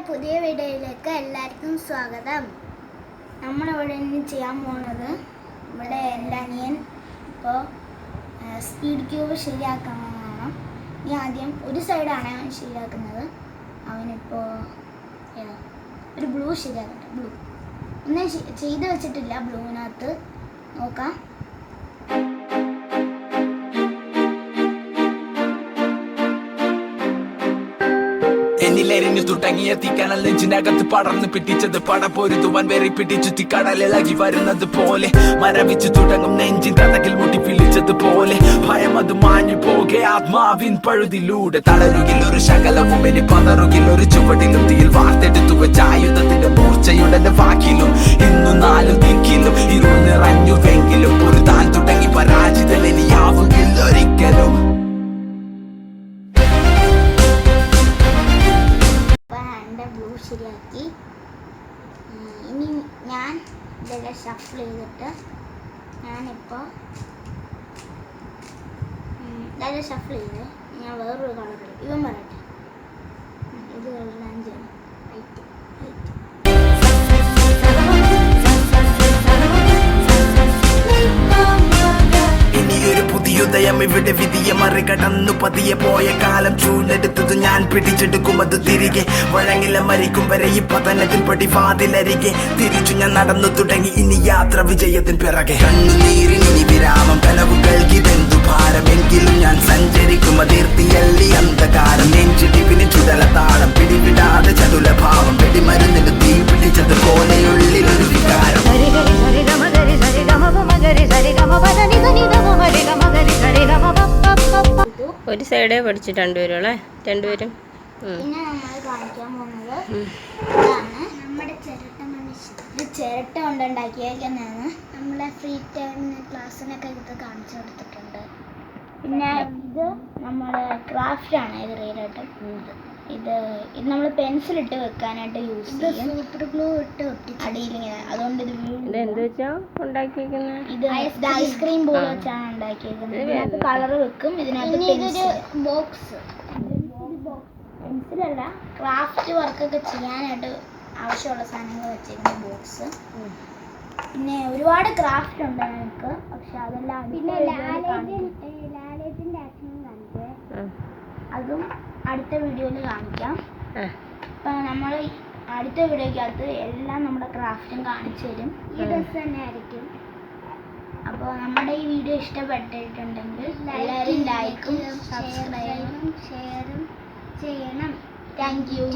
നമ്മുടെ പുതിയ വീഡിയോയിലേക്ക് എല്ലാവർക്കും സ്വാഗതം. നമ്മളിവിടെ ഇന്ന് ചെയ്യാൻ പോകുന്നത് ഇവിടെ എന്റെ അനിയൻ ഇപ്പോൾ സ്പീഡ് ക്യൂബ് ശരിയാക്കണമെന്നാണ് ഈ ആദ്യം ഒരു സൈഡാണ് അവൻ ശരിയാക്കുന്നത്. അവനിപ്പോൾ ഒരു ബ്ലൂ ശരിയാക്കട്ടെ ബ്ലൂ ഒന്നും ചെയ്ത് വെച്ചിട്ടില്ല ബ്ലൂവിനകത്ത് നോക്കാം. എന്നിലെരിഞ്ഞു തുടങ്ങിയ തീക്കനൽ നെഞ്ചിനകത്ത് പടർന്ന് പിടിച്ചത് പട പൊരുതുവാൻ വെറി പിടിച്ചു തീക്കടലിളകി വരുന്നത് പോലെ. മരവിച്ചു തുടങ്ങും നെഞ്ചിൻ കഥകിൽ മുട്ടി പിളിച്ചത് പോലെ. ഭയം അത് മാഞ്ഞു പോകെ ആത്മാവിൻ പഴുതിലൂടെ. തളരുകിൽ ഒരു ശകലവും ഇനി പതറുകിൽ ഒരു ചുവടിലും തീയിൽ വാർത്തെടുത്തു വെച്ച ആയുധത്തിന്റെ മൂർച്ചയുടെ വാക്കിലും ഇന്നു നാലു ഇനി ഞാൻ ഇതെല്ലാം ഷഫിൾ ചെയ്തിട്ട് ഞാനിപ്പോൾ ഇതെല്ലാം ഷഫിൾ ചെയ്ത് ഞാൻ വേറൊരു കളർ ഇവൻ പറയട്ടെ. പുതിയുദയം ഇവിടെ വിധിയെ മറികടന്നു. പതിയെ പോയ കാലം ചൂലെടുത്തത് ഞാൻ പിടിച്ചെടുക്കും. അത് തിരികെ വഴങ്ങില മരിക്കും വരെ ഈ പതനത്തിൽ പടിവാതിലരികെ തിരിച്ചു ഞാൻ നടന്നു തുടങ്ങി. ഇനി യാത്ര വിജയത്തിൻ പിറകെ. കണ്ണുനീരിനി വിരാമം. കനവുകൾക്ക് ഭാരം. എങ്കിലും ഞാൻ സഞ്ചരിക്കും. അതിർത്തിയല്ലി അന്ധകാരം. നെഞ്ചിടിപ്പിന് ചുടല താളം. പിടിവിടാതെ ചതുല ഭാവം. പിടിമരുന്നിന് തീ പിടിച്ചത് പോലെയുള്ളിലൊരു വികാരം. സരി ഗമ ഗമ ഗമ ഒരു സൈഡേ പഠിച്ചു രണ്ടുപേരും? അല്ലേ രണ്ടുപേരും. പിന്നെ നമ്മൾ കാണിക്കാൻ പോകുന്നത് ഇതാണ് നമ്മുടെ ചിരട്ട മനുഷ്യൻ ഇത് ചിരട്ട കൊണ്ട് ഉണ്ടാക്കിയേക്കുന്നതാണ്. നമ്മളെ ഫ്രീ ടൈമിന് ക്ലാസ്സിനൊക്കെ ഇത് കാണിച്ചു കൊടുത്തിട്ടുണ്ട്. പിന്നെ ഇത് നമ്മുടെ ക്രാഫ്റ്റ് ആണ് ഇത് റിയലായിട്ട് ഇത് ഇത് നമ്മൾ പെൻസിൽ ഇട്ട് വെക്കാനായിട്ട് യൂസ് ചെയ്യും. സൂപ്പർ ഗ്ലൂ ഇട്ട് അടിയിൽ ഇങ്ങനെ അതുകൊണ്ട് ഇത് ഇത് എന്ത് വെച്ചാ ഉണ്ടാക്കിയിരിക്കുന്നത് ഇത് ഇത് ഐസ്ക്രീം ബോൾ വെച്ചാണ് ഉണ്ടാക്കിയിരിക്കുന്നത് ഇതിനകത്ത് കളർ വെക്കും ഇതിനകത്ത് ബോക്സ് പെൻസിലല്ല ക്രാഫ്റ്റ് വർക്കൊക്കെ ചെയ്യാനായിട്ട് ആവശ്യമുള്ള സാധനങ്ങൾ വെച്ചിരിക്കുന്ന ബോക്സ് പിന്നെ ഒരുപാട് ക്രാഫ്റ്റ് ഉണ്ട് നമുക്ക് പക്ഷെ അതെല്ലാം പിന്നെ ലാലേജിന്റെ ആക്ഷനും കാണിച്ചേ. അതും അടുത്ത വീഡിയോയിൽ കാണിക്കാം. അപ്പം നമ്മൾ അടുത്ത വീഡിയോക്കകത്ത് എല്ലാം നമ്മുടെ ക്രാഫ്റ്റും കാണിച്ചു തരും. ഈ ഡ്രസ് തന്നെ ആയിരിക്കും. അപ്പോൾ നമ്മുടെ ഈ വീഡിയോ ഇഷ്ടപ്പെട്ടിട്ടുണ്ടെങ്കിൽ എല്ലാവരും ലൈക്കും സബ്സ്ക്രൈബും ഷെയറും ചെയ്യണം. Thank you